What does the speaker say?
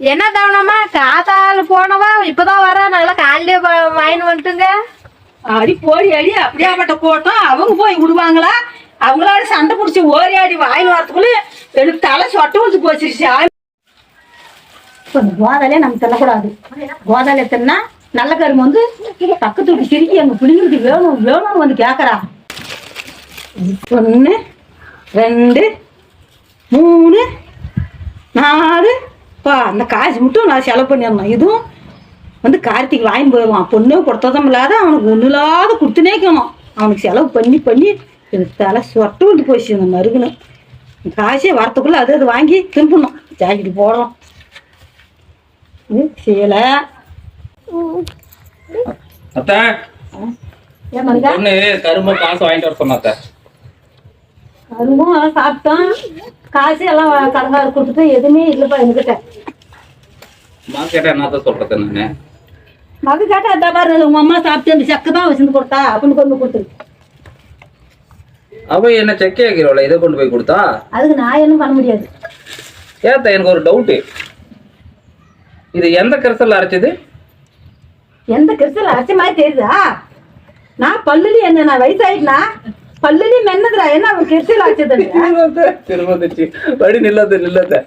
என்ன தவணமா காத்தால போனவா? இப்பதான் வர. நல்லா காலையிலே வாங்கிட்டு வந்துட்டுங்க. அடி போடி அடி. அப்படியாப்பட்ட போட்டோம். அவங்க போய் விடுவாங்களா? அவங்களோட சண்டை பிடிச்சி ஓரி ஆடி வாயில் வரத்துக்குள்ள எனக்கு தலை சொட்ட வந்து போச்சிருச்சு. இப்போ கோதாலே நம்ம தின்னக்கூடாது. கோதாலே தின்னா நல்ல கரும்பு வந்து பக்கத்து விட்டு சிரிக்கி எங்க பிள்ளைங்களுக்கு வேணும் வேணும்னு வந்து கேட்கறா ஒன்று ரெண்டு மூணு பா அந்த காசு மட்டும் நான் செலவு பண்ணிடணும். இதுவும் வந்து கார்த்திக் வாங்கி போயிடுவான். பொண்ணு கொடுத்ததும் இல்லாத அவனுக்கு ஒன்றும் இல்லாத கொடுத்துனேக்கணும் அவனுக்கு செலவு பண்ணி பண்ணி எனக்கு தலை சொட்ட விட்டு போச்சு இந்த மருகுன்னு காசே வரத்துக்குள்ள அது அது வாங்கி திரும்பணும். ஜாக்கெட் போடுறோம். சேலை. அத்தை பொண்ணு கரும்பு காசு வாங்கிட்டு வர சொன்ன அத்தை அதுவும் சாப்பிட்டோம் காசு எல்லாம் கடங்கார கொடுத்துட்டு எதுவுமே இல்லைப்பா என்கிட்ட அம்மா கேட்டா என்னத்த சொல்றது நானு? மக கேட்டா அந்த பாரு உங்க அம்மா சாப்பிட்டு அந்த சக்கை தான் வச்சுருந்து கொடுத்தா அப்படின்னு கொண்டு கொடுத்துரு. அவ என்ன செக்கே ஆக்கிறவள இதை கொண்டு போய் கொடுத்தா? அதுக்கு நான் என்ன பண்ண முடியாது. ஏத்த எனக்கு ஒரு டவுட்டு இது எந்த கரிசல்ல அரைச்சது? எந்த கிறிஸ்தல அரைச்ச மாதிரி தெரியுதா? நான் பல்லுலி என்ன நான் வயசாயிட்டுனா பல்லுலி மென்னதுடா என்ன அவன் கிறிஸ்தல அரைச்சது திரும்ப வந்துச்சு படி நில்லாத நில்லாத